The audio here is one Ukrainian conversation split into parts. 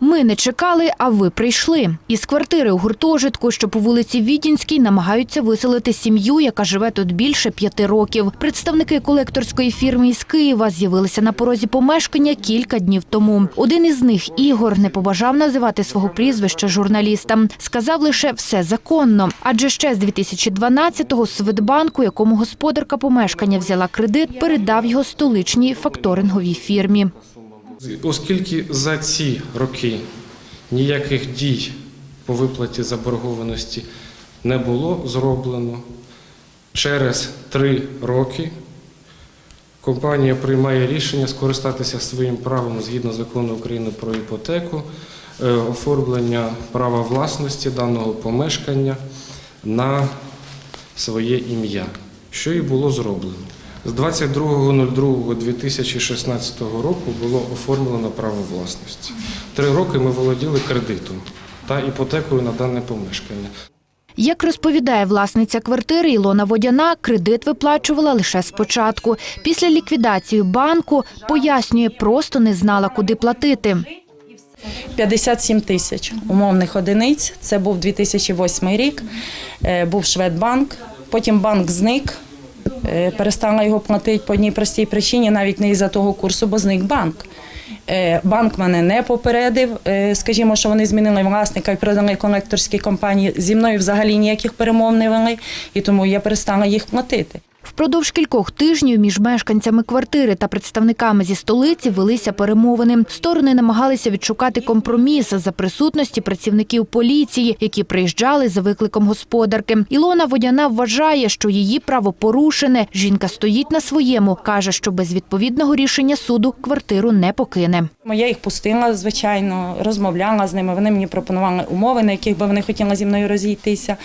Ми не чекали, а ви прийшли. Із квартири у гуртожитку, що по вулиці Відінській, намагаються виселити сім'ю, яка живе тут більше п'яти років. Представники колекторської фірми із Києва з'явилися на порозі помешкання кілька днів тому. Один із них, Ігор, не побажав називати свого прізвища журналістам. Сказав лише все законно. Адже ще з 2012-го Свитбанку, якому господарка помешкання взяла кредит, передав його столичній факторинговій фірмі. Оскільки за ці роки ніяких дій по виплаті заборгованості не було зроблено, через три роки компанія приймає рішення скористатися своїм правом згідно закону України про іпотеку, е, оформлення права власності даного помешкання на своє ім'я, що і було зроблено. З 22.02.2016 року було оформлено право власності. Три роки ми володіли кредитом та іпотекою на дане помешкання. Як розповідає власниця квартири Ілона Водяна, кредит виплачувала лише спочатку. Після ліквідації банку пояснює, просто не знала, куди платити. 57 тисяч умовних одиниць. Це був 2008 рік. Е, Був Шведбанк. Потім банк зник. Е, Перестала його платити по одній простій причині, навіть не із-за того курсу, бо зник банк. Е, Банк мене не попередив. е, Скажімо, що вони змінили власника і продали колекторські компанії. Зі мною взагалі ніяких перемов не вели, і тому я перестала їх платити. Впродовж кількох тижнів між мешканцями квартири та представниками зі столиці велися перемовини. Сторони намагалися відшукати компроміс за присутності працівників поліції, які приїжджали за викликом господарки. Ілона Водяна вважає, що її право порушене. Жінка стоїть на своєму, каже, що без відповідного рішення суду квартиру не покине. Я їх пустила, звичайно, розмовляла з ними. Вони мені пропонували умови, на яких би вони хотіли зі мною розійтися.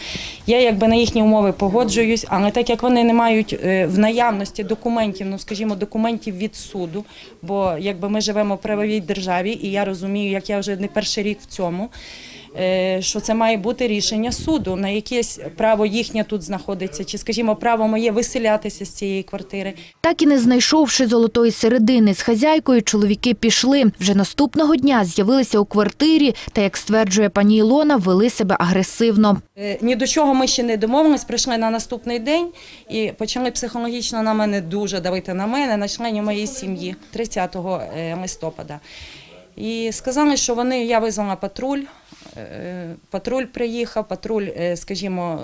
Я якби на їхні умови погоджуюсь, але так як вони не мають е, в наявності документів, ну скажімо, документів від суду, бо якби ми живемо в правовій державі, і я розумію, як я вже не перший рік в цьому. Е, Що це має бути рішення суду, на якесь право їхнє тут знаходиться, чи, скажімо, право моє виселятися з цієї квартири. Так і не знайшовши золотої середини з хазяйкою, чоловіки пішли. Вже наступного дня з'явилися у квартирі та, як стверджує пані Ілона, вели себе агресивно. Е, Ні до чого ми ще не домовились, прийшли на наступний день і почали психологічно на мене дуже давити на мене, на членів моєї сім'ї 30 е, листопада. І сказали, що вони, я визвала патруль, патруль приїхав, патруль, е, скажімо,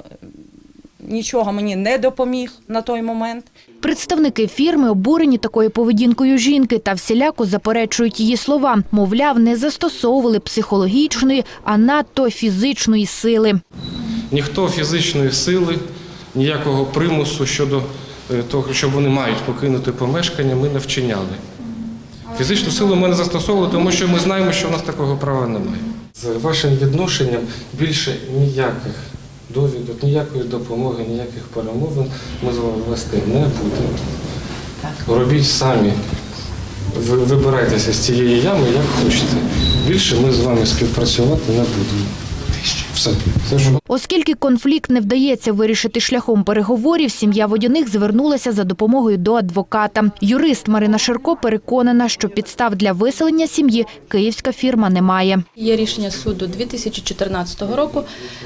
нічого мені не допоміг на той момент. Представники фірми обурені такою поведінкою жінки та всіляко заперечують її слова. Мовляв, не застосовували психологічної, а надто фізичної сили. Ніхто фізичної сили, ніякого примусу щодо е, того, що вони мають покинути помешкання, ми не вчиняли. Фізичну силу ми не застосовували, тому що ми знаємо, що в нас такого права немає. З вашим відношенням більше ніяких довідок, ніякої допомоги, ніяких перемовин ми з вами вести не будемо. Робіть самі. Ви вибирайтеся з цієї ями, як хочете. Більше ми з вами співпрацювати не будемо. Все. Все ж Оскільки конфлікт не вдається вирішити шляхом переговорів, сім'я водяних звернулася за допомогою до адвоката. Юрист Марина Ширко переконана, що підстав для виселення сім'ї київська фірма не має. Є рішення суду 2014 року,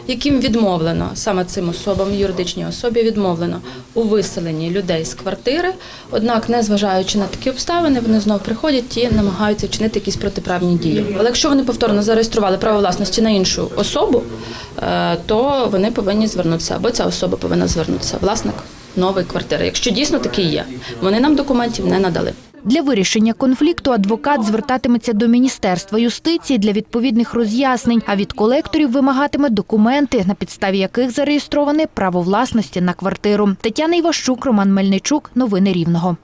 яким відмовлено саме цим особам, юридичній особі відмовлено у виселенні людей з квартири. Однак, незважаючи на такі обставини, вони знов приходять і намагаються вчинити якісь протиправні дії. Але якщо вони повторно зареєстрували право власності на іншу особу, е, вони повинні звернутися або ця особа повинна звернутися, власник нової квартири. Якщо дійсно такі є, вони нам документів не надали. Для вирішення конфлікту адвокат звертатиметься до Міністерства юстиції для відповідних роз'яснень, а від колекторів вимагатиме документи, на підставі яких зареєстроване право власності на квартиру. Тетяна Іващук, Роман Мельничук. Новини Рівного.